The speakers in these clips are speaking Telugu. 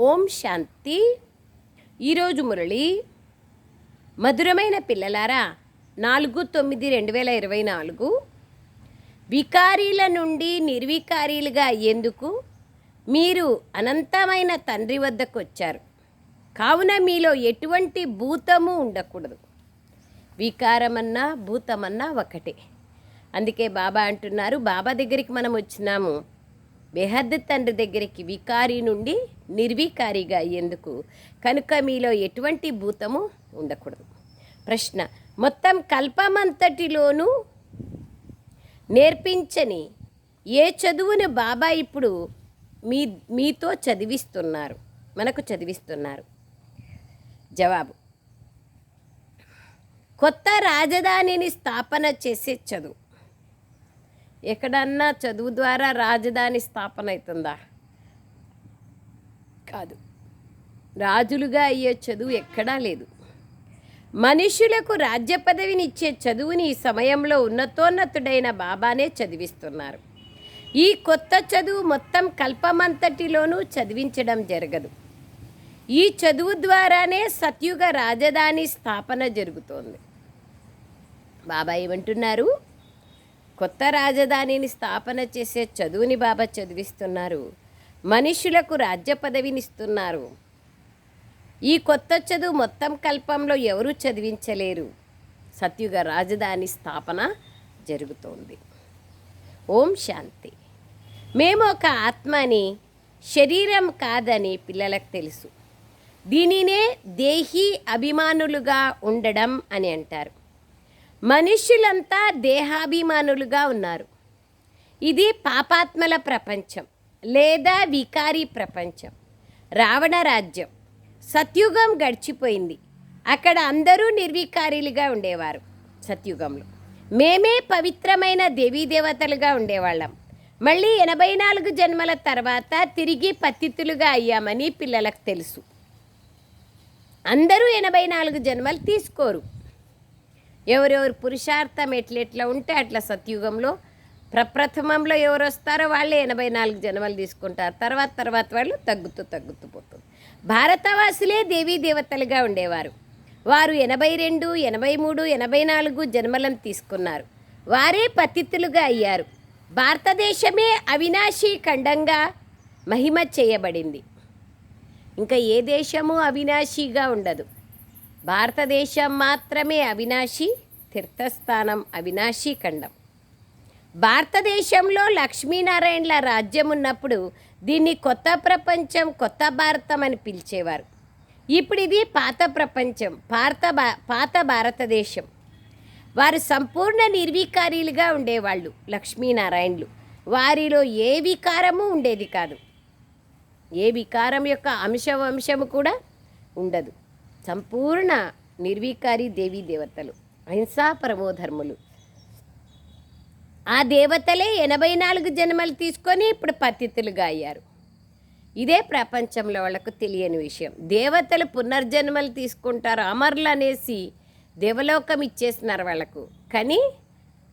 ఓం శాంతి. ఈరోజు మురళి మధురమైన పిల్లలారా నాలుగు తొమ్మిది రెండు వేల ఇరవై నాలుగు. వికారీల నుండి నిర్వికారీలుగా అయ్యేందుకు మీరు అనంతమైన తండ్రి వద్దకు వచ్చారు కావున మీలో ఎటువంటి భూతము ఉండకూడదు. వికారమన్నా భూతమన్నా ఒకటే. అందుకే బాబా అంటున్నారు బాబా దగ్గరికి మనం వచ్చినాము. బెహద్ తండ్రి దగ్గరికి వికారి నుండి నిర్వీకారిగా అయ్యేందుకు కనుక మీలో ఎటువంటి భూతము ఉండకూడదు. ప్రశ్న మొత్తం కల్పమంతటిలోనూ నేర్పించని ఏ చదువును బాబా ఇప్పుడు మీ మీతో చదివిస్తున్నారు? మనకు చదివిస్తున్నారు. జవాబు కొత్త రాజధానిని స్థాపన చేసే చదువు. ఎక్కడన్నా చదువు ద్వారా రాజధాని స్థాపన అవుతుందా? కాదు. రాజులుగా అయ్యే చదువు ఎక్కడా లేదు. మనుషులకు రాజ్య పదవిని ఇచ్చే చదువుని ఈ సమయంలో ఉన్నతోన్నతుడైన బాబానే చదివిస్తున్నారు. ఈ కొత్త చదువు మొత్తం కల్పమంతటిలోనూ చదివించడం జరగదు. ఈ చదువు ద్వారానే సత్యుగ రాజధాని స్థాపన జరుగుతోంది. బాబా ఏమంటున్నారు? కొత్త రాజధానిని స్థాపన చేసే చదువుని బాబా చదివిస్తున్నారు. మనుషులకు రాజ్య పదవినిస్తున్నారు ఈ కొత్త చదువు మొత్తం కల్పంలో ఎవరూ చదివించలేరు. సత్యుగ రాజధాని స్థాపన జరుగుతోంది. ఓం శాంతి. మేము ఒక ఆత్మని శరీరం కాదని పిల్లలకు తెలుసు. దీనినే దేహీ అభిమానులుగా ఉండడం అని అంటారు. మనుష్యులంతా దేహాభిమానులుగా ఉన్నారు. ఇది పాపాత్మల ప్రపంచం. లేదా వికారీ ప్రపంచం రావణ రాజ్యం. సత్యుగం గడిచిపోయింది. అక్కడ అందరూ నిర్వికారీలుగా ఉండేవారు సత్యుగంలో. మేమే పవిత్రమైన దేవీదేవతలుగా ఉండేవాళ్ళం. మళ్ళీ ఎనభై నాలుగు జన్మల తర్వాత తిరిగి పతితులుగా అయ్యామని పిల్లలకు తెలుసు. అందరూ ఎనభై నాలుగు జన్మలు తీసుకోరు. ఎవరెవరు పురుషార్థం ఎట్లెట్లా ఉంటే అట్లా సత్యుగంలో ప్రప్రథమంలో ఎవరు వస్తారో వాళ్ళే ఎనభై నాలుగు జన్మలు తీసుకుంటారు. తర్వాత తర్వాత వాళ్ళు తగ్గుతూ తగ్గుతూ పోతుంది. భారతవాసులే దేవీ దేవతలుగా ఉండేవారు. వారు ఎనభై రెండు ఎనభై మూడు ఎనభై నాలుగు జన్మలను తీసుకున్నారు. వారే పతితులుగా అయ్యారు. భారతదేశమే అవినాశీ ఖండంగా మహిమ చేయబడింది. ఇంకా ఏ దేశము అవినాశిగా ఉండదు? భారతదేశం మాత్రమే అవినాశి తీర్థస్థానం అవినాశీ ఖండం. భారతదేశంలో లక్ష్మీనారాయణల రాజ్యం ఉన్నప్పుడు దీన్ని కొత్త ప్రపంచం కొత్త భారతం అని పిలిచేవారు. ఇప్పుడు ఇది పాత ప్రపంచం భారత భా పాత భారతదేశం. వారు సంపూర్ణ నిర్వికారీలుగా ఉండేవాళ్ళు లక్ష్మీనారాయణలు. వారిలో ఏ వికారము ఉండేది కాదు. ఏ వికారం యొక్క అంశవంశము కూడా ఉండదు. సంపూర్ణ నిర్వికారి దేవీ దేవతలు అహింసా పరమోధర్ములు ఆ దేవతలే ఎనభై నాలుగు జన్మలు తీసుకొని ఇప్పుడు పతితులుగా అయ్యారు ఇదే ప్రపంచంలో వాళ్ళకు తెలియని విషయం. దేవతలు పునర్జన్మలు తీసుకుంటారు అమరులు అనేసి దేవలోకం ఇచ్చేస్తున్నారు వాళ్ళకు. కానీ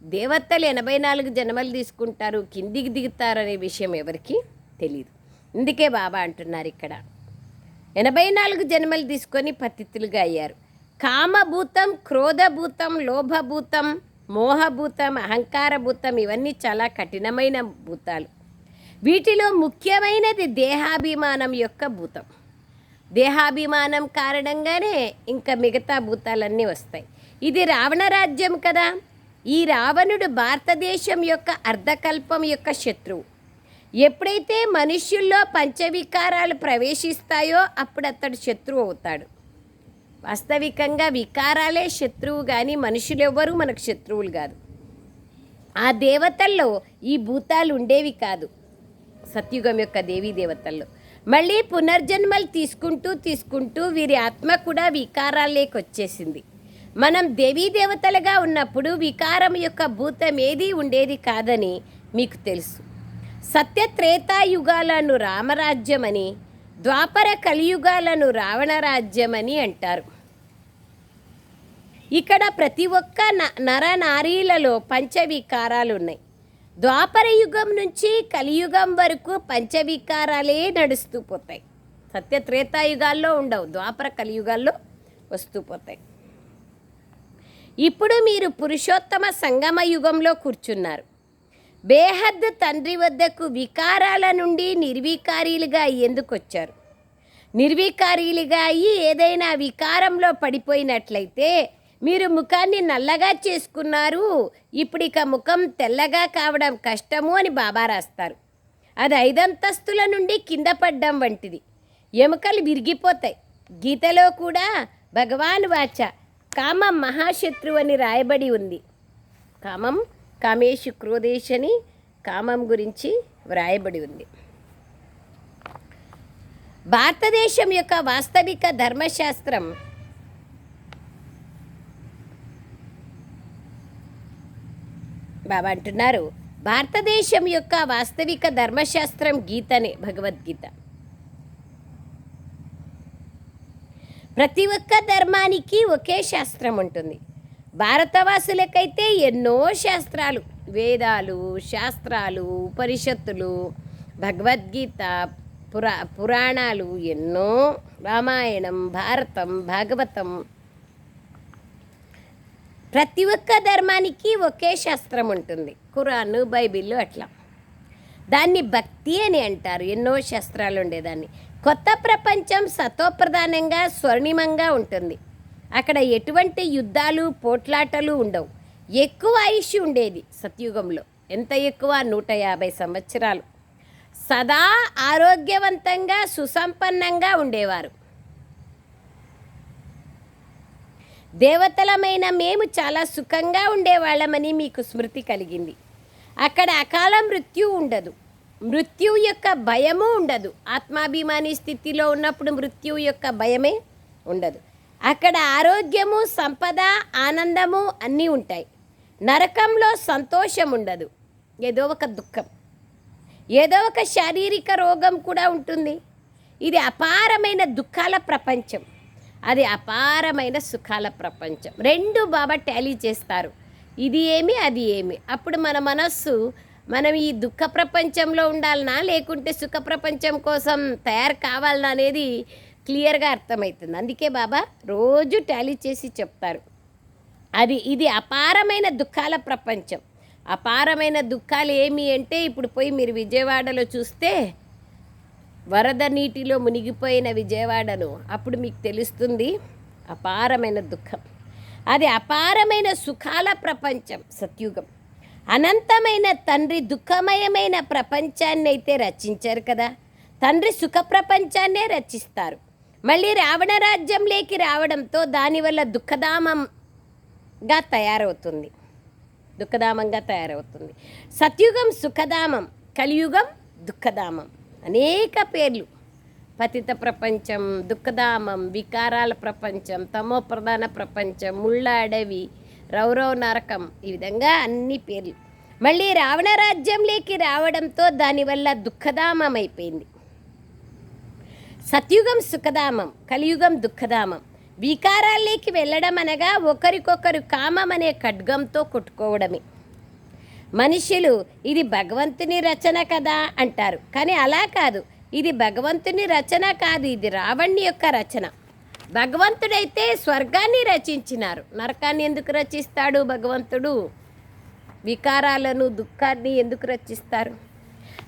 దేవతలు ఎనభై నాలుగు జన్మలు తీసుకుంటారు కిందికి దిగుతారు అనే విషయం ఎవరికి తెలియదు ఇందుకే బాబా అంటున్నారు ఇక్కడ. ఎనభై నాలుగు జన్మలు తీసుకొని పతితులుగా అయ్యారు కామభూతం క్రోధభూతం లోభభూతం మోహభూతం అహంకారభూతం ఇవన్నీ చాలా కఠినమైన భూతాలు. వీటిలో ముఖ్యమైనది దేహాభిమానం యొక్క భూతం. దేహాభిమానం కారణంగానే ఇంకా మిగతా భూతాలన్నీ వస్తాయి. ఇది రావణ రాజ్యం కదా. ఈ రావణుడు భారతదేశం యొక్క అర్ధకల్పం యొక్క శత్రువు. ఎప్పుడైతే మనుష్యుల్లో పంచవికారాలు ప్రవేశిస్తాయో అప్పుడు అతడు శత్రువు అవుతాడు. వాస్తవికంగా వికారాలే శత్రువు కానీ మనుషులెవ్వరూ మనకు శత్రువులు కాదు. ఆ దేవతల్లో ఈ భూతాలు ఉండేవి కాదు. సత్యుగం యొక్క దేవీ దేవతల్లో. మళ్ళీ పునర్జన్మలు తీసుకుంటూ తీసుకుంటూ వీరి ఆత్మ కూడా వికారాలేకి వచ్చేసింది. మనం దేవీ దేవతలుగా ఉన్నప్పుడు వికారం యొక్క భూతం ఏది ఉండేది కాదని మీకు తెలుసు. సత్య త్రేతాయుగాలను రామరాజ్యమని ద్వాపర కలియుగాలను రావణ రాజ్యమని అంటారు. ఇక్కడ ప్రతి ఒక్క న- నరనారీలలో పంచవికారాలు ఉన్నాయి ద్వాపర యుగం నుంచి కలియుగం వరకు పంచవికారాలే నడుస్తూ పోతాయి. సత్య త్రేతాయుగాల్లో ఉండవు ద్వాపర కలియుగాల్లో వస్తూ పోతాయి. ఇప్పుడు మీరు పురుషోత్తమ సంగమ యుగంలో కూర్చున్నారు. బేహద్ తండ్రి వద్దకు వికారాల నుండి నిర్వికారీలుగా ఎందుకు వచ్చారు నిర్వికారీలుగా అయ్యి ఏదైనా వికారంలో పడిపోయినట్లయితే మీరు ముఖాన్ని నల్లగా చేసుకున్నారు. ఇప్పుడు ఇక ముఖం తెల్లగా కావడం కష్టము అని బాబా రాస్తారు. అది ఐదంతస్తుల నుండి కింద పడ్డం వంటిది. ఎముకలు విరిగిపోతాయి. గీతలో కూడా భగవాన్ వాచ కామం మహాశత్రువు అని రాయబడి ఉంది. కామం కామేషు క్రోధేష్ అని కామం గురించి వ్రాయబడి ఉంది. భారతదేశం యొక్క వాస్తవిక ధర్మశాస్త్రం బాబా అంటున్నారు భారతదేశం యొక్క వాస్తవిక ధర్మశాస్త్రం గీతనే భగవద్గీత. ప్రతి ఒక్క ధర్మానికి ఒకే శాస్త్రం ఉంటుంది. భారతవాసులకైతే ఎన్నో శాస్త్రాలు వేదాలు శాస్త్రాలు ఉపనిషత్తులు భగవద్గీత పురా పురాణాలు ఎన్నో రామాయణం భారతం భాగవతం ప్రతి ఒక్క ధర్మానికి ఒకే శాస్త్రం ఉంటుంది. ఖురాను బైబిల్ అట్లా. దాన్ని భక్తి అని అంటారు. ఎన్నో శాస్త్రాలు ఉండేదాన్ని. కొత్త ప్రపంచం సతోప్రధానంగా స్వర్ణిమంగా ఉంటుంది. అక్కడ ఎటువంటి యుద్ధాలు పోట్లాటలు ఉండవు. ఎక్కువ ఆయుష్ ఉండేది సత్యుగంలో. ఎంత ఎక్కువ? నూట యాభై సంవత్సరాలు. సదా ఆరోగ్యవంతంగా సుసంపన్నంగా ఉండేవారు. దేవతలమైన మేము చాలా సుఖంగా ఉండేవాళ్ళమని మీకు స్మృతి కలిగింది. అక్కడ అకాల మృత్యు ఉండదు. మృత్యు యొక్క భయము ఉండదు. ఆత్మాభిమాని స్థితిలో ఉన్నప్పుడు మృత్యు యొక్క భయమే ఉండదు. అక్కడ ఆరోగ్యము సంపద ఆనందము అన్నీ ఉంటాయి. నరకంలో సంతోషం ఉండదు. ఏదో ఒక దుఃఖం. ఏదో ఒక శారీరక రోగం కూడా ఉంటుంది. ఇది అపారమైన దుఃఖాల ప్రపంచం. అది అపారమైన సుఖాల ప్రపంచం. రెండు బాబా టాలీ చేస్తారు. ఇది ఏమి అది ఏమి? అప్పుడు మన మనస్సు మనం ఈ దుఃఖ ప్రపంచంలో ఉండాలనా లేకుంటే సుఖ ప్రపంచం కోసం తయారు కావాలనా అనేది క్లియర్గా అర్థమవుతుంది. అందుకే బాబా రోజు టాలీ చేసి చెప్తారు. అది ఇది అపారమైన దుఃఖాల ప్రపంచం. అపారమైన దుఃఖాలు ఏమి అంటే ఇప్పుడు పోయి మీరు విజయవాడలో చూస్తే వరద నీటిలో మునిగిపోయిన విజయవాడను అప్పుడు మీకు తెలుస్తుంది అపారమైన దుఃఖం. అది అపారమైన సుఖాల ప్రపంచం సత్యుగం. అనంతమైన తండ్రి దుఃఖమయమైన ప్రపంచాన్ని అయితే రచించారు కదా. తండ్రి సుఖ ప్రపంచాన్నే రచిస్తారు. మళ్ళీ రావణ రాజ్యంలోకి రావడంతో దానివల్ల దుఃఖధామంగా తయారవుతుంది. దుఃఖధామంగా తయారవుతుంది. సత్యుగం సుఖధామం కలియుగం దుఃఖధామం. అనేక పేర్లు. పతిత ప్రపంచం దుఃఖధామం వికారాల ప్రపంచం తమో ప్రధాన ప్రపంచం ముళ్ళ అడవి రౌరవ నరకం ఈ విధంగా అన్ని పేర్లు. మళ్ళీ రావణ రాజ్యంలోకి రావడంతో దానివల్ల దుఃఖధామం అయిపోయింది. సత్యుగం సుఖధామం కలియుగం దుఃఖధామం. వికారాల్లోకి వెళ్ళడం అనగా ఒకరికొకరు కామం అనే ఖడ్గంతో కొట్టుకోవడమే. మనుషులు ఇది భగవంతుని రచన కదా అంటారు. కానీ అలా కాదు. ఇది భగవంతుని రచన కాదు. ఇది రావణ్ణి యొక్క రచన. భగవంతుడైతే స్వర్గాన్ని రచించినారు. నరకాన్ని ఎందుకు రచిస్తాడు భగవంతుడు? వికారాలను దుఃఖాన్ని ఎందుకు రచిస్తారు?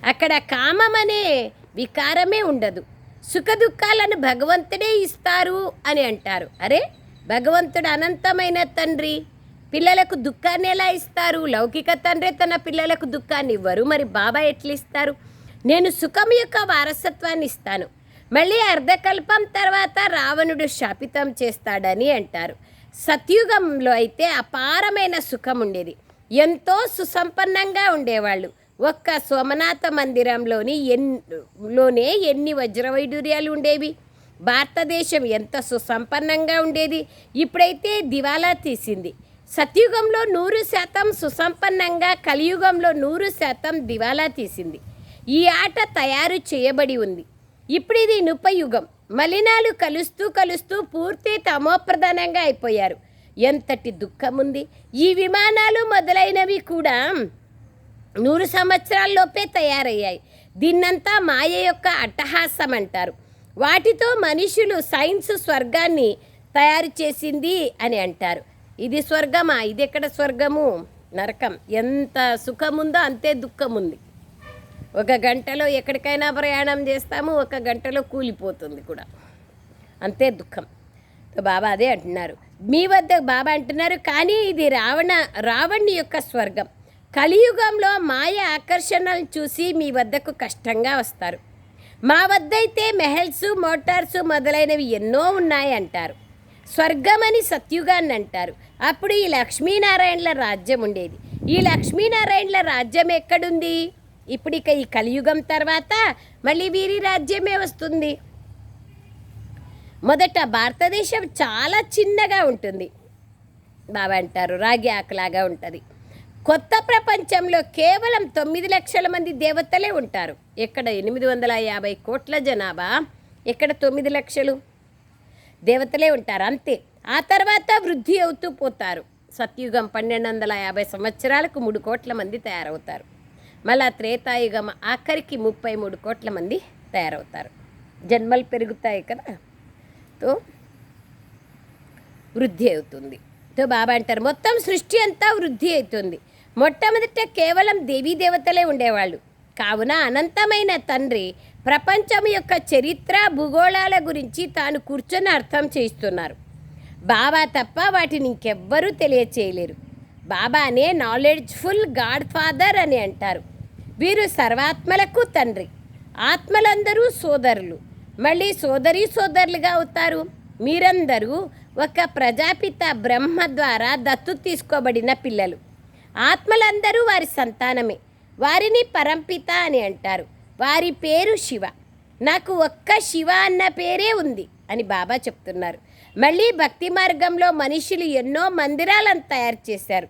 అక్కడ కామం అనే వికారమే ఉండదు. సుఖ దుఃఖాలను భగవంతుడే ఇస్తారు అని అంటారు. అరే భగవంతుడు అనంతమైన తండ్రి. పిల్లలకు దుఃఖాన్ని ఎలా ఇస్తారు? లౌకిక తండ్రి తన పిల్లలకు దుఃఖాన్ని ఇవ్వరు. మరి బాబా ఎట్లిస్తారు? నేను సుఖం యొక్క వారసత్వాన్ని ఇస్తాను. మళ్ళీ అర్ధకల్పం తర్వాత రావణుడు శాపితం చేస్తాడని అంటారు. సత్యుగంలో అయితే అపారమైన సుఖం ఉండేది. ఎంతో సుసంపన్నంగా ఉండేవాళ్ళు. ఒక్క సోమనాథ మందిరంలోని ఎన్లోనే ఎన్ని వజ్రవైడూర్యాలు ఉండేవి? భారతదేశం ఎంత సుసంపన్నంగా ఉండేది? ఇప్పుడైతే దివాలా తీసింది. సత్యుగంలో నూరు శాతం సుసంపన్నంగా కలియుగంలో నూరు శాతం దివాలా తీసింది. ఈ ఆట తయారు చేయబడి ఉంది. ఇప్పుడు ఇది నుపయుగం. మలినాలు కలుస్తూ కలుస్తూ పూర్తి తమోప్రధానంగా అయిపోయారు. ఎంతటి దుఃఖముంది. ఈ విమానాలు మొదలైనవి కూడా నూరు సంవత్సరాల్లోపే తయారయ్యాయి. దీన్నంతా మాయ యొక్క అట్టహాసం అంటారు. వాటితో మనుషులు సైన్స్ స్వర్గాన్ని తయారు చేసింది అని అంటారు. ఇది స్వర్గమా? ఇది ఎక్కడ స్వర్గము? నరకం. ఎంత సుఖముందో అంతే దుఃఖం ఉంది ఒక గంటలో ఎక్కడికైనా ప్రయాణం చేస్తాము ఒక గంటలో కూలిపోతుంది కూడా. అంతే దుఃఖం. బాబా అదే అంటున్నారు. మీ వద్ద బాబా అంటున్నారు కానీ ఇది రావణ రావణి యొక్క స్వర్గం. కలియుగంలో మాయ ఆకర్షణలు చూసి మీ వద్దకు కష్టంగా వస్తారు. మా వద్ద అయితే మెహల్స్ మోటార్స్ మొదలైనవి ఎన్నో ఉన్నాయి అంటారు స్వర్గమని సత్యుగాన్ని అంటారు అప్పుడు ఈ లక్ష్మీనారాయణల రాజ్యం ఉండేది. ఈ లక్ష్మీనారాయణల రాజ్యం ఎక్కడుంది? ఇప్పుడు ఇక ఈ కలియుగం తర్వాత మళ్ళీ వీరి రాజ్యమే వస్తుంది. మొదట భారతదేశం చాలా చిన్నగా ఉంటుంది. బాబా అంటారు రాగి ఆకులాగా ఉంటుంది. కొత్త ప్రపంచంలో కేవలం తొమ్మిది లక్షల మంది దేవతలే ఉంటారు. ఎక్కడ ఎనిమిది వందల యాభై కోట్ల జనాభా ఎక్కడ తొమ్మిది లక్షలు దేవతలే ఉంటారు అంతే. ఆ తర్వాత వృద్ధి అవుతూ పోతారు. సత్యుగం పన్నెండు వందల యాభై సంవత్సరాలకు మూడు కోట్ల మంది తయారవుతారు. మళ్ళా త్రేతాయుగం ఆఖరికి ముప్పై మూడు కోట్ల మంది తయారవుతారు. జన్మలు పెరుగుతాయి కదా. తో వృద్ధి అవుతుంది. తో బాబా అంటారు మొత్తం సృష్టి అంతా వృద్ధి అవుతుంది. మొట్టమొదట కేవలం దేవీ దేవతలే ఉండేవాళ్ళు. కావున అనంతమైన తండ్రి ప్రపంచం యొక్క చరిత్ర భూగోళాల గురించి తాను కూర్చొని అర్థం చేయిస్తున్నారు. బాబా తప్ప వాటిని ఇంకెవ్వరూ తెలియచేయలేరు. బాబానే నాలెడ్జ్ఫుల్ గాడ్ ఫాదర్ అని అంటారు. వీరు సర్వాత్మలకు తండ్రి. ఆత్మలందరూ సోదరులు. మళ్ళీ సోదరి సోదరులుగా అవుతారు. మీరందరూ ఒక ప్రజాపిత బ్రహ్మ ద్వారా దత్తు తీసుకోబడిన పిల్లలు. ఆత్మలందరూ వారి సంతానమే. వారిని పరంపిత అని అంటారు. వారి పేరు శివ. నాకు ఒక్క శివ అన్న పేరే ఉంది అని బాబా చెప్తున్నారు. మళ్ళీ భక్తి మార్గంలో మనుషులు ఎన్నో మందిరాలను తయారు చేశారు.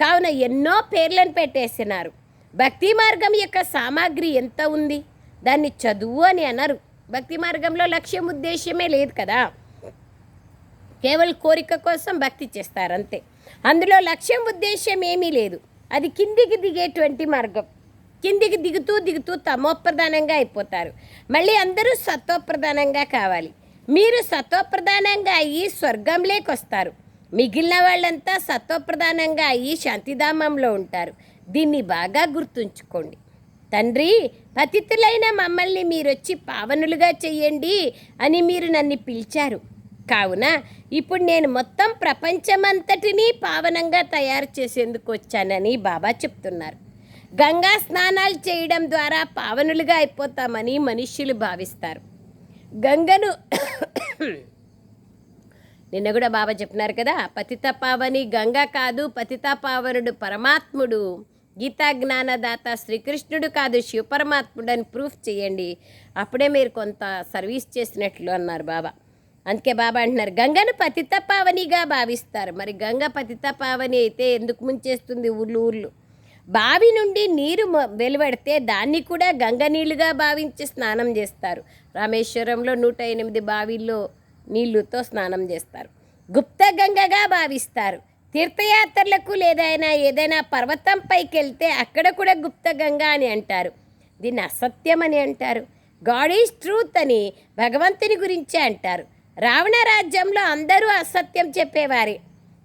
కావున ఎన్నో పేర్లను పెట్టేసినారు. భక్తి మార్గం యొక్క సామాగ్రి ఎంత ఉంది? దాన్ని చదువు అని అనరు. భక్తి మార్గంలో లక్ష్యం ఉద్దేశ్యమే లేదు కదా. కేవలం కోరిక కోసం భక్తి చేస్తారు అంతే అందులో లక్ష్యం ఉద్దేశ్యం ఏమీ లేదు. అది కిందికి దిగేటువంటి మార్గం. కిందికి దిగుతూ దిగుతూ తమోప్రధానంగా అయిపోతారు. మళ్ళీ అందరూ సత్వప్రధానంగా కావాలి. మీరు సత్వప్రధానంగా అయ్యి స్వర్గంలోకి వస్తారు. మిగిలిన వాళ్ళంతా సత్వప్రధానంగా అయ్యి శాంతిధామంలో ఉంటారు. దీన్ని బాగా గుర్తుంచుకోండి. తండ్రి పతితులైన మమ్మల్ని మీరొచ్చి పావనులుగా చెయ్యండి అని మీరు నన్ను పిలిచారు. కావున ఇప్పుడు నేను మొత్తం ప్రపంచమంతటినీ పావనంగా తయారు చేసేందుకు వచ్చానని బాబా చెప్తున్నారు. గంగా స్నానాలు చేయడం ద్వారా పావనులుగా అయిపోతామని మనుష్యులు భావిస్తారు. గంగను నిన్న కూడా బాబా చెప్పినారు కదా పతిత పావని గంగా కాదు పతిత పావనుడు పరమాత్ముడు. గీతా జ్ఞానదాత శ్రీకృష్ణుడు కాదు శివపరమాత్ముడు అని ప్రూఫ్ చేయండి. అప్పుడే మీరు కొంత సర్వీస్ చేసినట్లు అన్నారు బాబా. అందుకే బాబా అంటున్నారు గంగను పతిత పావనిగా భావిస్తారు. మరి గంగ పతిత పావని అయితే ఎందుకు ముంచేస్తుంది ఊళ్ళు ఊళ్ళు? బావి నుండి నీరు వెలువడితే దాన్ని కూడా గంగ నీళ్ళుగా భావించి స్నానం చేస్తారు. రామేశ్వరంలో నూట ఎనిమిది బావిల్లో నీళ్ళుతో స్నానం చేస్తారు. గుప్త గంగగా భావిస్తారు. తీర్థయాత్రలకు లేదైనా ఏదైనా పర్వతం పైకి వెళ్తే అక్కడ కూడా గుప్త గంగ అని అంటారు. దీన్ని అసత్యం అని అంటారు. గాడ్ ఈజ్ ట్రూత్ అని భగవంతుని గురించే అంటారు. రావణ రాజ్యంలో అందరూ అసత్యం చెప్పేవారే.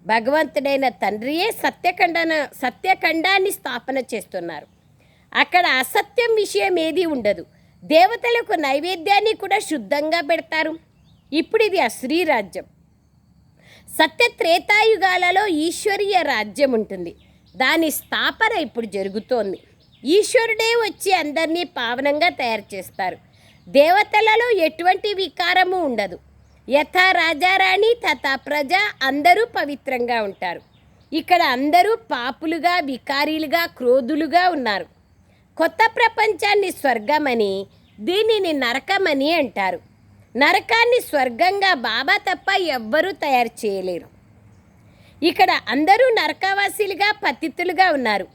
భగవంతుడైన తండ్రియే సత్యఖండన సత్యఖండాన్ని స్థాపన చేస్తున్నారు. అక్కడ అసత్యం విషయం ఏది ఉండదు. దేవతలకు నైవేద్యాన్ని కూడా శుద్ధంగా పెడతారు. ఇప్పుడు ఇది అశ్రీ రాజ్యం. సత్య త్రేతాయుగాలలో ఈశ్వరీయ రాజ్యం ఉంటుంది. దాని స్థాపన ఇప్పుడు జరుగుతోంది. ఈశ్వరుడే వచ్చి అందరినీ పావనంగా తయారు చేస్తారు. దేవతలలో ఎటువంటి వికారము ఉండదు. యథా రాజారాణి తథా ప్రజ అందరూ పవిత్రంగా ఉంటారు. ఇక్కడ అందరూ పాపులుగా వికారీలుగా క్రోధులుగా ఉన్నారు. కొత్త ప్రపంచాన్ని స్వర్గమని దీనిని నరకమని అంటారు. నరకాన్ని స్వర్గంగా బాబా తప్ప ఎవ్వరూ తయారు చేయలేరు. ఇక్కడ అందరూ నరకవాసీలుగా పతితులుగా ఉన్నారు.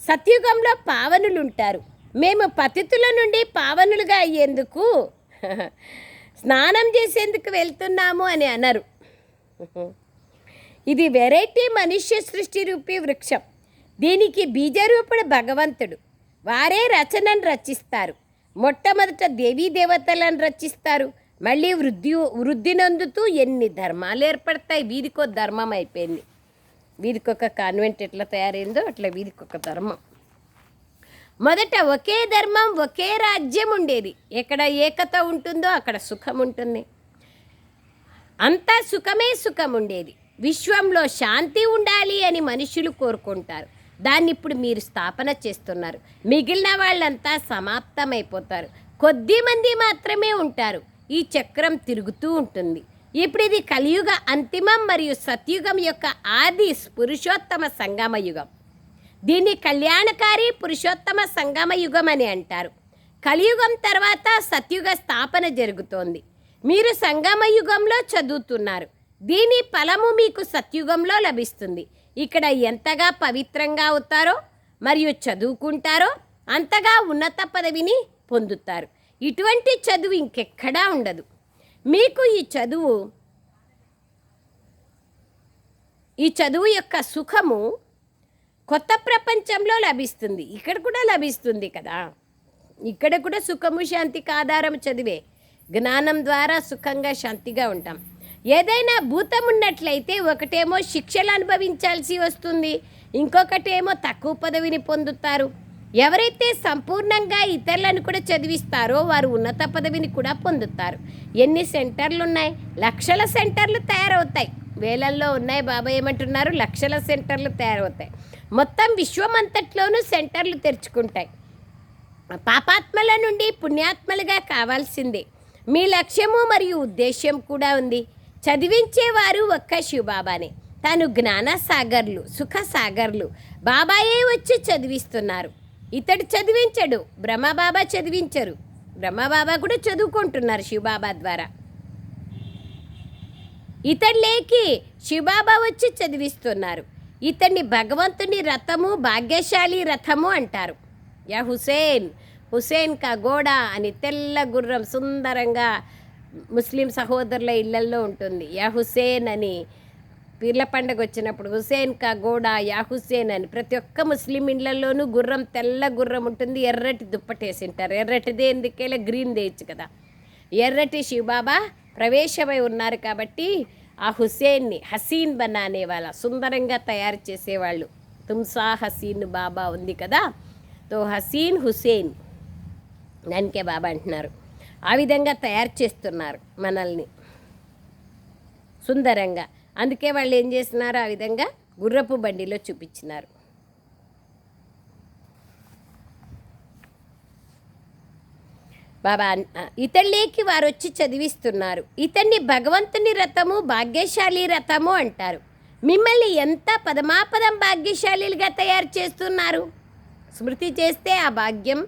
సత్యుగంలో పావనులు ఉంటారు మేము పతితుల నుండి పావనులుగా అయ్యేందుకు స్నానం చేసేందుకు వెళ్తున్నాము అని అనరు. ఇది వెరైటీ మనుష్య సృష్టి రూపీ వృక్షం. దీనికి బీజరూపుడు భగవంతుడు. వారే రచనను రచిస్తారు. మొట్టమొదట దేవీ దేవతలను రచిస్తారు. మళ్ళీ వృద్ధి వృద్ధి నందుతూ ఎన్ని ధర్మాలు ఏర్పడతాయి? వీధికో ధర్మం అయిపోయింది. వీరికొక కాన్వెంట్ ఎట్లా తయారైందో అట్లా వీధికొక ధర్మం. మొదట ఒకే ధర్మం ఒకే రాజ్యం ఉండేది. ఎక్కడ ఏకత ఉంటుందో అక్కడ సుఖం ఉంటుంది. అంతా సుఖమే సుఖం ఉండేది. విశ్వంలో శాంతి ఉండాలి అని మనుషులు కోరుకుంటారు. దాన్ని ఇప్పుడు మీరు స్థాపన చేస్తున్నారు. మిగిలిన వాళ్ళంతా సమాప్తమైపోతారు. కొద్ది మంది మాత్రమే ఉంటారు. ఈ చక్రం తిరుగుతూ ఉంటుంది. ఇప్పుడు ఇది కలియుగ అంతిమం మరియు సత్యుగం యొక్క ఆది పురుషోత్తమ సంగమ యుగం దీన్ని కళ్యాణకారి పురుషోత్తమ సంగమ యుగం అని అంటారు. కలియుగం తర్వాత సత్యుగ స్థాపన జరుగుతోంది. మీరు సంగమ యుగంలో చదువుతున్నారు. దీని ఫలము మీకు సత్యుగంలో లభిస్తుంది. ఇక్కడ ఎంతగా పవిత్రంగా అవుతారో మరియు చదువుకుంటారో అంతగా ఉన్నత పదవిని పొందుతారు. ఇటువంటి చదువు ఇంకెక్కడా ఉండదు. మీకు ఈ చదువు ఈ చదువు యొక్క సుఖము కొత్త ప్రపంచంలో లభిస్తుంది. ఇక్కడ కూడా లభిస్తుంది కదా. ఇక్కడ కూడా సుఖము శాంతికి ఆధారం చదివే జ్ఞానం ద్వారా సుఖంగా శాంతిగా ఉంటాం. ఏదైనా భూతం ఉన్నట్లయితే ఒకటేమో శిక్షలు అనుభవించాల్సి వస్తుంది ఇంకొకటేమో తక్కువ పదవిని పొందుతారు. ఎవరైతే సంపూర్ణంగా ఇతరులను కూడా చదివిస్తారో వారు ఉన్నత పదవిని కూడా పొందుతారు. ఎన్ని సెంటర్లు ఉన్నాయి లక్షల సెంటర్లు తయారవుతాయి. వేలల్లో ఉన్నాయి బాబా ఏమంటున్నారు? లక్షల సెంటర్లు తయారవుతాయి. మొత్తం విశ్వం అంతట్లోనూ సెంటర్లు తెరుచుకుంటాయి. పాపాత్మల నుండి పుణ్యాత్మలుగా కావాల్సిందే. మీ లక్ష్యము మరియు ఉద్దేశ్యం కూడా ఉంది. చదివించేవారు ఒక్క శివబాబానే. తాను జ్ఞానసాగర్లు సుఖసాగర్లు. బాబాయే వచ్చి చదివిస్తున్నారు. ఇతడు చదివించడు బ్రహ్మబాబా చదివించరు. బ్రహ్మబాబా కూడా చదువుకుంటున్నారు శివబాబా ద్వారా. ఇతడిలేకి శివబాబా వచ్చి చదివిస్తున్నారు. ఇతన్ని భగవంతుని రథము భాగ్యశాలి రథము అంటారు. యా హుసేన్ హుసేన్ కా గోడా అని తెల్ల గుర్రం సుందరంగా ముస్లిం సహోదరుల ఇళ్ళల్లో ఉంటుంది. యా హుసేన్ అని పీర్ల పండగ వచ్చినప్పుడు హుసేన్ కా గోడ యా హుసేన్ అని ప్రతి ఒక్క ముస్లిం ఇళ్ళలోనూ గుర్రం తెల్ల గుర్రం ఉంటుంది. ఎర్రటి దుప్పటేసింటారు ఎర్రటిదే ఎందుకేలా? గ్రీన్ దేయచ్చు కదా. ఎర్రటి శివబాబా ప్రవేశమై ఉన్నారు కాబట్టి ఆ హుసేన్ని హసీన్ బనా అనేవాళ్ళ సుందరంగా తయారు చేసేవాళ్ళు. తుమ్సా హసీన్ బాబా ఉంది కదా. తో హసీన్ హుసేన్ దానికే బాబా అంటున్నారు. ఆ విధంగా తయారు చేస్తున్నారు మనల్ని. సుందరంగా. అందుకే వాళ్ళు ఏం చేస్తున్నారు? ఆ విధంగా గుర్రపు బండిలో చూపించినారు. బాబా ఇతళ్ళేకి వారు వచ్చి చదివిస్తున్నారు. ఇతన్ని భగవంతుని రథము భాగ్యశాలి రథము అంటారు. మిమ్మల్ని ఎంత పదమాపదం భాగ్యశాలిగా తయారు చేస్తున్నారు? స్మృతి చేస్తే ఆ భాగ్యం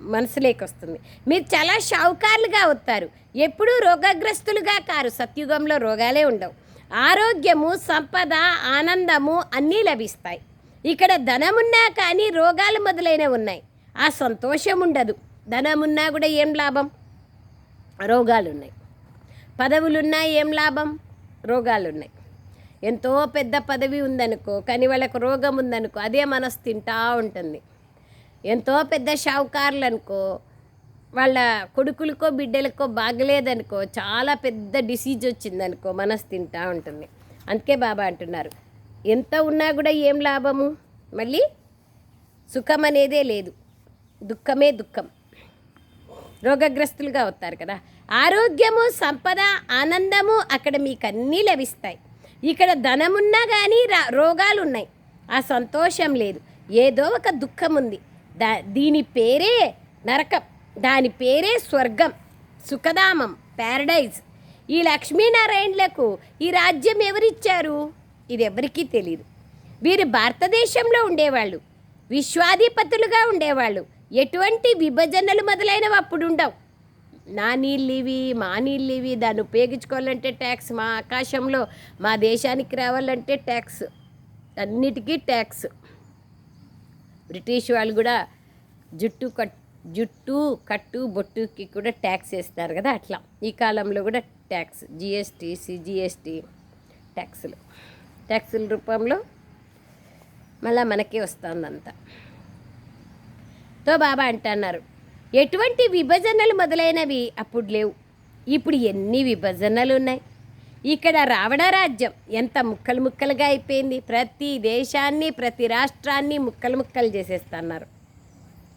మనసులోకి వస్తుంది మీరు చాలా షావుకారులుగా అవుతారు. ఎప్పుడూ రోగగ్రస్తులుగా కారు. సత్యుగంలో రోగాలే ఉండవు. ఆరోగ్యము సంపద ఆనందము అన్నీ లభిస్తాయి. ఇక్కడ ధనమున్నా కానీ రోగాలు మొదలైనవి ఉన్నాయి. ఆ సంతోషం ఉండదు ధనమున్నా కూడా ఏం లాభం? రోగాలు ఉన్నాయి పదవులున్నా ఏం లాభం? రోగాలు ఉన్నాయి ఎంతో పెద్ద పదవి ఉందనుకో కానీ వాళ్ళకు రోగం ఉందనుకో అదే మనసు తింటా ఉంటుంది. ఎంతో పెద్ద షావుకారులు అనుకో వాళ్ళ కొడుకులకో బిడ్డలకో బాగలేదనుకో చాలా పెద్ద డిసీజ్ వచ్చిందనుకో మనసు తింటా ఉంటుంది. అందుకే బాబా అంటున్నారు. ఎంత ఉన్నా కూడా ఏం లాభము? మళ్ళీ సుఖం అనేదే లేదు. దుఃఖమే దుఃఖం. రోగగ్రస్తులుగా అవుతారు కదా. ఆరోగ్యము సంపద ఆనందము అక్కడ మీకు అన్నీ లభిస్తాయి. ఇక్కడ ధనమున్నా కానీ రా రోగాలు ఉన్నాయి ఆ సంతోషం లేదు. ఏదో ఒక దుఃఖం ఉంది దా దీని పేరే నరకం దాని పేరే స్వర్గం సుఖధామం ప్యారడైజ్. ఈ లక్ష్మీనారాయణులకు ఈ రాజ్యం ఎవరిచ్చారు? ఇది ఎవరికీ తెలియదు వీరు భారతదేశంలో ఉండేవాళ్ళు విశ్వాధిపతులుగా ఉండేవాళ్ళు. ఎటువంటి విభజనలు మొదలైనవి అప్పుడు ఉండవు నా నీళ్ళు ఇవి మా నీళ్ళు ఇవి దాన్ని ఉపయోగించుకోవాలంటే ట్యాక్స్ మా ఆకాశంలో మా దేశానికి రావాలంటే ట్యాక్స్ అన్నిటికీ ట్యాక్స్. బ్రిటిష్ వాళ్ళు కూడా జుట్టు కట్ జుట్టు కట్టు బొట్టుకి కూడా ట్యాక్స్ వేస్తారు కదా అట్లా. ఈ కాలంలో కూడా ట్యాక్స్ జిఎస్టీ సిజిఎస్టీ ట్యాక్సులు. ట్యాక్సుల రూపంలో మళ్ళీ మనకే వస్తుందంతా. తో బాబా అంటున్నారు ఎటువంటి విభజనలు మొదలైనవి అప్పుడు లేవు. ఇప్పుడు ఎన్ని విభజనలు ఉన్నాయి? ఇక్కడ రావణ రాజ్యం ఎంత ముక్కలు ముక్కలుగా అయిపోయింది. ప్రతి దేశాన్ని ప్రతి రాష్ట్రాన్ని ముక్కలు ముక్కలు చేసేస్తున్నారు.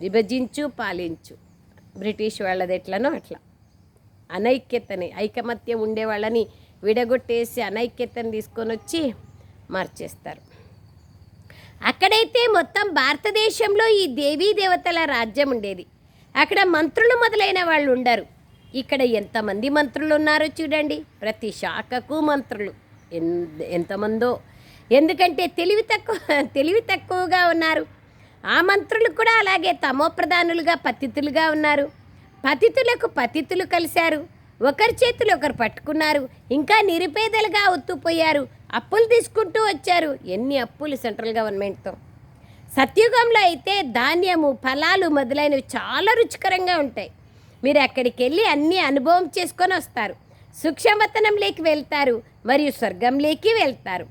విభజించు పాలించు. బ్రిటిష్ వాళ్ళది ఎట్లనో అట్లా. అనైక్యతని ఐకమత్యం ఉండే వాళ్ళని విడగొట్టేసి అనైక్యతను తీసుకొని వచ్చి మార్చేస్తారు. అక్కడైతే మొత్తం భారతదేశంలో ఈ దేవీ దేవతల రాజ్యం ఉండేది. అక్కడ మంత్రులు మొదలైన వాళ్ళు ఉండరు. ఇక్కడ ఎంతమంది మంత్రులు ఉన్నారో చూడండి. ప్రతి శాఖకు మంత్రులు. ఎన్ ఎంతమందో. ఎందుకంటే తెలివి తక్కువ తెలివి తక్కువగా ఉన్నారు. ఆ మంత్రులు కూడా అలాగే తమో ప్రధానులుగా పతితులుగా ఉన్నారు. పతితులకు పతితులు కలిశారు. ఒకరి చేతులు ఒకరు పట్టుకున్నారు. ఇంకా నిరుపేదలుగా ఒత్తుపోయారు అప్పులు తీసుకుంటూ వచ్చారు. ఎన్ని అప్పులు సెంట్రల్ గవర్నమెంట్తో. సత్యుగంలో అయితే ధాన్యము ఫలాలు మొదలైనవి చాలా రుచికరంగా ఉంటాయి. మీరు అక్కడికి వెళ్ళి అన్నీ అనుభవం చేసుకొని వస్తారు. సూక్ష్మవతనంలోకి వెళ్తారు మరియు స్వర్గంలోకి వెళ్తారు.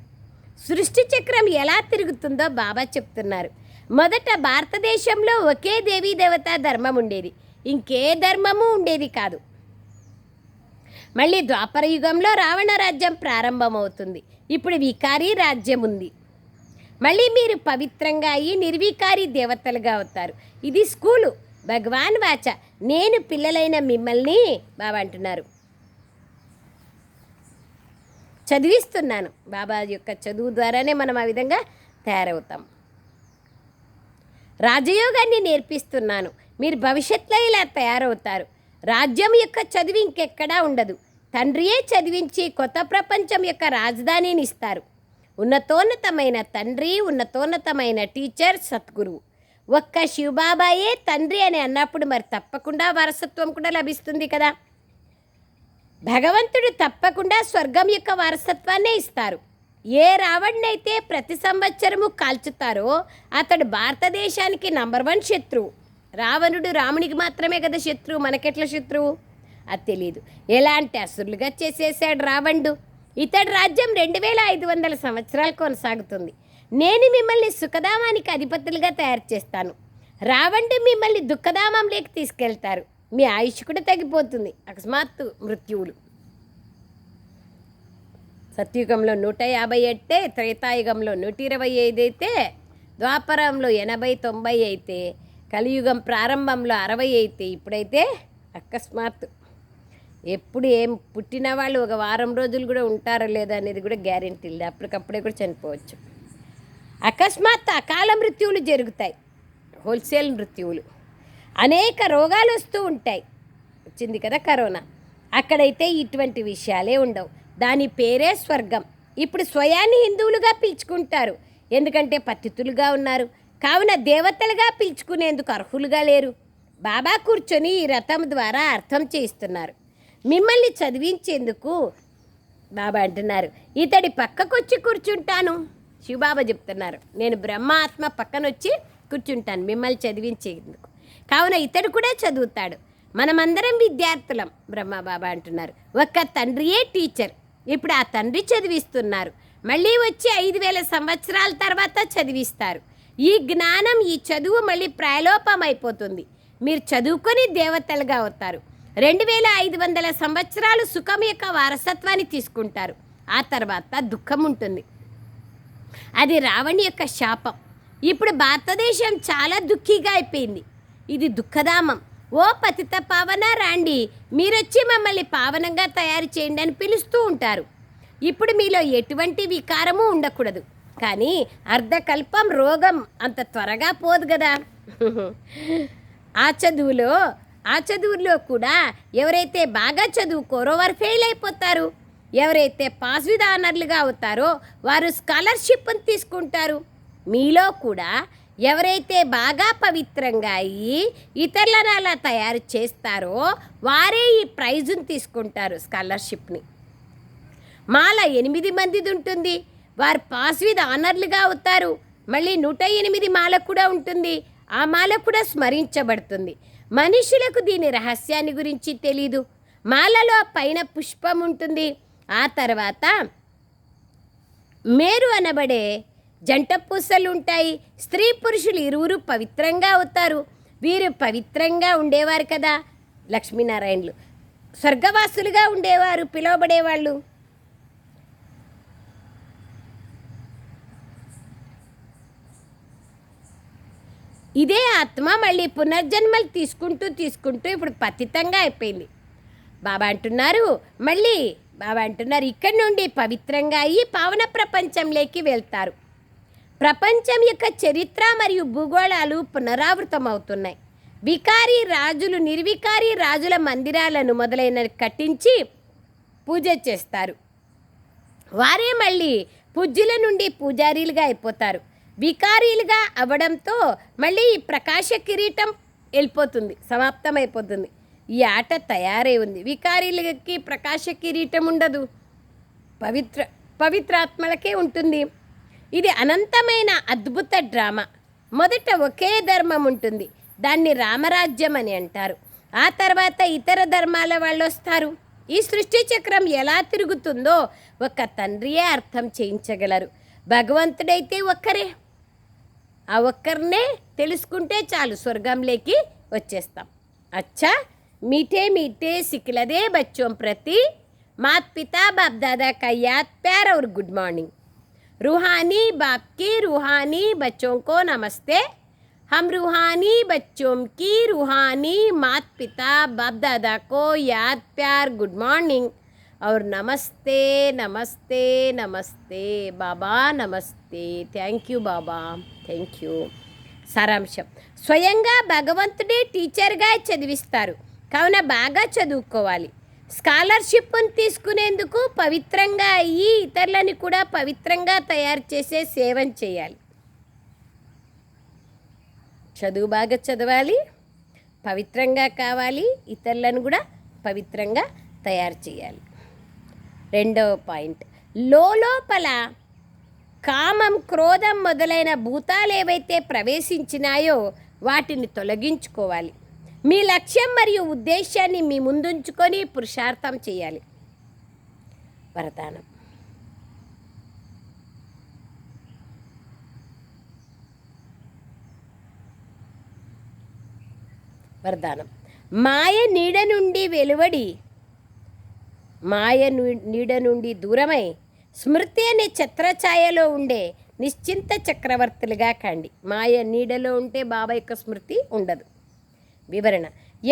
సృష్టి చక్రం ఎలా తిరుగుతుందో బాబా చెప్తున్నారు. మొదట భారతదేశంలో ఒకే దేవీ దేవతా ధర్మం ఉండేది. ఇంకే ధర్మము ఉండేది కాదు. మళ్ళీ ద్వాపర యుగంలో రావణ రాజ్యం ప్రారంభమవుతుంది. ఇప్పుడు వికారీ రాజ్యం ఉంది. మళ్ళీ మీరు పవిత్రంగా అయ్యి నిర్వికారి దేవతలుగా అవుతారు. ఇది స్కూలు. భగవాన్ వాచ. నేను పిల్లలైన మిమ్మల్ని బాబా అంటున్నారు. చదివిస్తున్నాను. బాబా యొక్క చదువు ద్వారానే మనం ఆ విధంగా తయారవుతాం. రాజయోగాన్ని నేర్పిస్తున్నాను. మీరు భవిష్యత్తులో ఇలా తయారవుతారు. రాజ్యం యొక్క చదివి ఇంకెక్కడా ఉండదు. తండ్రియే చదివించి కొత్త ప్రపంచం యొక్క రాజధానిని ఇస్తారు. ఉన్నతోన్నతమైన తండ్రి ఉన్నతోన్నతమైన టీచర్ సద్గురువు. ఒక్క శివబాబాయే తండ్రి అని అన్నప్పుడు మరి తప్పకుండా వారసత్వం కూడా లభిస్తుంది కదా. భగవంతుడు తప్పకుండా స్వర్గం యొక్క వారసత్వాన్నే ఇస్తారు. ఏ రావణ్ణైతే ప్రతి సంవత్సరము కాల్చుతారో అతడు భారతదేశానికి నంబర్ వన్ శత్రువు. రావణుడు రామునికి మాత్రమే కదా శత్రువు మనకెట్ల శత్రువు? అది తెలియదు ఎలాంటి అసురులుగా చేసేసాడు రావణుడు? ఇతడి రాజ్యం రెండు వేల ఐదు వందల సంవత్సరాలు కొనసాగుతుంది. నేను మిమ్మల్ని సుఖధామానికి అధిపతులుగా తయారు చేస్తాను. రావంటే మిమ్మల్ని దుఃఖధామంలోకి తీసుకెళ్తారు. మీ ఆయుష్ కూడా తగ్గిపోతుంది. అకస్మాత్తు మృత్యువులు. సత్యుగంలో నూట యాభై ఎట్టే త్రేతాయుగంలో నూట ఇరవై ఐదు అయితే ద్వాపరంలో ఎనభై తొంభై అయితే కలియుగం ప్రారంభంలో అరవై అయితే ఇప్పుడైతే అకస్మాత్తు. ఎప్పుడు ఏం పుట్టిన వాళ్ళు ఒక వారం రోజులు కూడా ఉంటారో లేదా అనేది కూడా గ్యారెంటీ లేదు. అప్పటికప్పుడే కూడా చనిపోవచ్చు. అకస్మాత్ అకాల మృత్యువులు జరుగుతాయి. హోల్సేల్ మృత్యువులు. అనేక రోగాలు వస్తూ ఉంటాయి. వచ్చింది కదా కరోనా. అక్కడైతే ఇటువంటి విషయాలే ఉండవు. దాని పేరే స్వర్గం. ఇప్పుడు స్వయాన్ని హిందువులుగా పిలుచుకుంటారు. ఎందుకంటే పతితులుగా ఉన్నారు. కావున దేవతలుగా పిలుచుకునేందుకు అర్హులుగా లేరు. బాబా కూర్చొని ఈ రథం ద్వారా అర్థం చేయిస్తున్నారు. మిమ్మల్ని చదివించేందుకు బాబా అంటున్నారు. ఇతడి పక్కకొచ్చి కూర్చుంటాను. శివబాబా చెప్తున్నారు. నేను బ్రహ్మాత్మ పక్కనొచ్చి కూర్చుంటాను మిమ్మల్ని చదివించేందుకు. కావున ఇతడు కూడా చదువుతాడు. మనమందరం విద్యార్థులం బ్రహ్మబాబా అంటున్నారు. ఒక్క తండ్రియే టీచర్. ఇప్పుడు ఆ తండ్రి చదివిస్తున్నారు. మళ్ళీ వచ్చి ఐదు వేల సంవత్సరాల తర్వాత చదివిస్తారు. ఈ జ్ఞానం ఈ చదువు మళ్ళీ ప్రాయలోపం అయిపోతుంది మీరు చదువుకొని దేవతలుగా అవుతారు. రెండు వేల ఐదు వందల సంవత్సరాలు సుఖం యొక్క వారసత్వాన్ని తీసుకుంటారు. ఆ తర్వాత దుఃఖం ఉంటుంది. అది రావణి యొక్క శాపం. ఇప్పుడు భారతదేశం చాలా దుఃఖీగా అయిపోయింది. ఇది దుఃఖధామం. ఓ పతిత పావన రాండి మీరొచ్చి మమ్మల్ని పావనంగా తయారు చేయండి అని పిలుస్తూ ఉంటారు. ఇప్పుడు మీలో ఎటువంటి వికారము ఉండకూడదు. కానీ అర్ధకల్పం రోగం అంత త్వరగా పోదు కదా. ఆ చదువులో ఆ చదువుల్లో కూడా ఎవరైతే బాగా చదువుకోరో వారు ఫెయిల్ అయిపోతారు. ఎవరైతే పాస్ ఆనర్లుగా అవుతారో వారు స్కాలర్షిప్ని తీసుకుంటారు. మీలో కూడా ఎవరైతే బాగా పవిత్రంగా అయ్యి ఇతరులను అలా తయారు చేస్తారో వారే ఈ ప్రైజును తీసుకుంటారు స్కాలర్షిప్ని. మాల ఎనిమిది మందిది ఉంటుంది. వారు పాస్ విత్ ఆనర్లుగా అవుతారు. మళ్ళీ నూట ఎనిమిది మాల కూడా ఉంటుంది. ఆ మాల కూడా స్మరించబడుతుంది. మనుషులకు దీని రహస్యాన్ని గురించి తెలీదు. మాలలో పైన పుష్పం ఉంటుంది. ఆ తర్వాత మేరు అనబడే జంట పూసలు ఉంటాయి స్త్రీ పురుషులు ఇరువురు పవిత్రంగా అవుతారు. వీరు పవిత్రంగా ఉండేవారు కదా? లక్ష్మీనారాయణలు. స్వర్గవాసులుగా ఉండేవారు పిలువబడేవాళ్ళు. ఇదే ఆత్మ మళ్ళీ పునర్జన్మలు తీసుకుంటూ తీసుకుంటూ ఇప్పుడు పతితంగా అయిపోయింది. బాబా అంటున్నారు మళ్ళీ అంటున్నారు ఇక్కడి నుండి పవిత్రంగా అయ్యి పావన ప్రపంచంలోకి వెళ్తారు. ప్రపంచం యొక్క చరిత్ర మరియు భూగోళాలు పునరావృతం అవుతున్నాయి వికారి రాజులు నిర్వికారి రాజుల మందిరాలను మొదలైనవి కట్టించి పూజ చేస్తారు. వారే మళ్ళీ పూజ్యుల నుండి పూజారీలుగా అయిపోతారు. వికారీలుగా అవడంతో మళ్ళీ ప్రకాశ కిరీటం వెళ్ళిపోతుంది సమాప్తం అయిపోతుంది ఈ ఆట తయారై ఉంది. వికారీలకి ప్రకాశ కిరీటం ఉండదు. పవిత్ర పవిత్రాత్మలకే ఉంటుంది. ఇది అనంతమైన అద్భుత డ్రామా. మొదట ఒకే ధర్మం ఉంటుంది. దాన్ని రామరాజ్యం అని అంటారు. ఆ తర్వాత ఇతర ధర్మాల వాళ్ళు వస్తారు. ఈ సృష్టి చక్రం ఎలా తిరుగుతుందో ఒక తండ్రియే అర్థం చేయించగలరు. భగవంతుడైతే ఒక్కరే. ఆ ఒక్కరినే తెలుసుకుంటే చాలు స్వర్గంలోకి వచ్చేస్తాం. అచ్చా! मीठे मीठे सिकलदे बच्चों प्रति मात पिता बाप दादा का याद प्यार और गुड मॉर्निंग रूहानी बाप की रूहानी बच्चों को नमस्ते हम रूहानी बच्चों की रूहानी मात पिता बाप दादा को याद प्यार गुड मॉर्निंग और नमस्ते नमस्ते नमस्ते बाबा नमस्ते thank you Baba thank you సారాంశం స్వయంగా భగవంతుడే టీచర్గా చదివిస్తారు కావున బాగా చదువుకోవాలి. స్కాలర్షిప్ను తీసుకునేందుకు పవిత్రంగా అయ్యి ఇతరులని కూడా పవిత్రంగా తయారు చేసే సేవం చేయాలి. చదువు బాగా చదవాలి పవిత్రంగా కావాలి ఇతరులను కూడా పవిత్రంగా తయారు చేయాలి. రెండవ పాయింట్ లోపల కామం క్రోధం మొదలైన భూతాలు ఏవైతే ప్రవేశించినాయో వాటిని తొలగించుకోవాలి. మీ లక్ష్యం మరియు ఉద్దేశాన్ని మీ ముందుంచుకొని పురుషార్థం చేయాలి. వరదానం. వరదానం. మాయ నీడ నుండి వెలువడి మాయ నీడ నుండి దూరమై స్మృతి అనే ఛత్రఛాయలో ఉండే నిశ్చింత చక్రవర్తులుగా కండి. మాయ నీడలో ఉంటే బాబా యొక్క స్మృతి ఉండదు. వివరణ.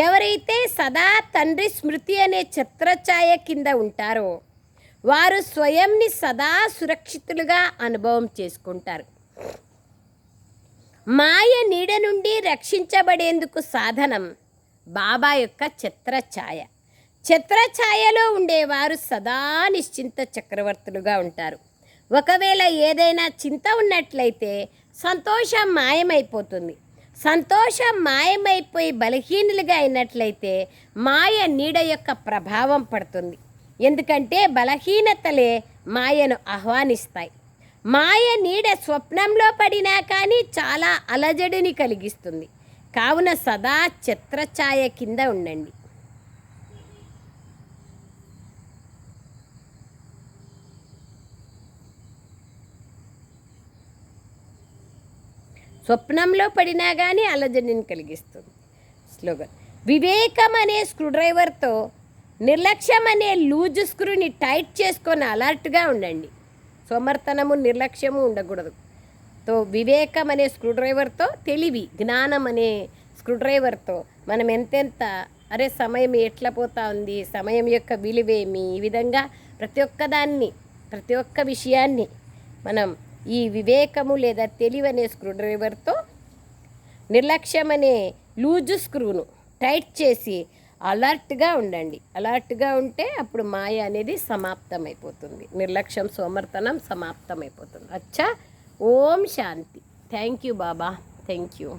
ఎవరైతే సదా తండ్రి స్మృతి అనే ఛత్రఛాయ కింద ఉంటారో వారు స్వయంని సదా సురక్షితులుగా అనుభవం చేసుకుంటారు. మాయ నీడ నుండి రక్షించబడేందుకు సాధనం బాబా యొక్క ఛత్రఛాయ ఛత్రఛాయలో ఉండేవారు సదా నిశ్చింత చక్రవర్తులుగా ఉంటారు. ఒకవేళ ఏదైనా చింత ఉన్నట్లయితే సంతోషం మాయమైపోతుంది. సంతోషం మాయమైపోయి బలహీనులుగా అయినట్లయితే మాయ నీడ యొక్క ప్రభావం పడుతుంది. ఎందుకంటే బలహీనతలే మాయను ఆహ్వానిస్తాయి. మాయ నీడ స్వప్నంలో పడినా కానీ చాలా అలజడిని కలిగిస్తుంది. కావున సదా చిత్రఛాయ కింద ఉండండి. స్వప్నంలో పడినా కానీ అలజడిని కలిగిస్తుంది. స్లోగన్ వివేకం అనే స్క్రూడ్రైవర్తో నిర్లక్ష్యం అనే లూజ్ స్క్రూని టైట్ చేసుకొని అలర్ట్గా ఉండండి. సోమర్తనము నిర్లక్ష్యము ఉండకూడదు. తో వివేకం అనే స్క్రూడ్రైవర్తో తెలివి జ్ఞానం అనే స్క్రూడ్రైవర్తో మనం ఎంతెంత అరే సమయం ఎట్లా పోతా ఉంది సమయం యొక్క విలువేమి ఈ విధంగా ప్రతి ఒక్కదాన్ని ప్రతి ఒక్క విషయాన్ని మనం ఈ వివేకము లేదా తెలివనే స్క్రూడ్రైవర్తో నిర్లక్ష్యం అనే లూజు స్క్రూను టైట్ చేసి అలర్ట్గా ఉండండి. అలర్ట్గా ఉంటే అప్పుడు మాయ అనేది సమాప్తమైపోతుంది. నిర్లక్ష్యం సోమర్తనం సమాప్తమైపోతుంది. అచ్చా ఓం శాంతి. Thank you Baba. Thank you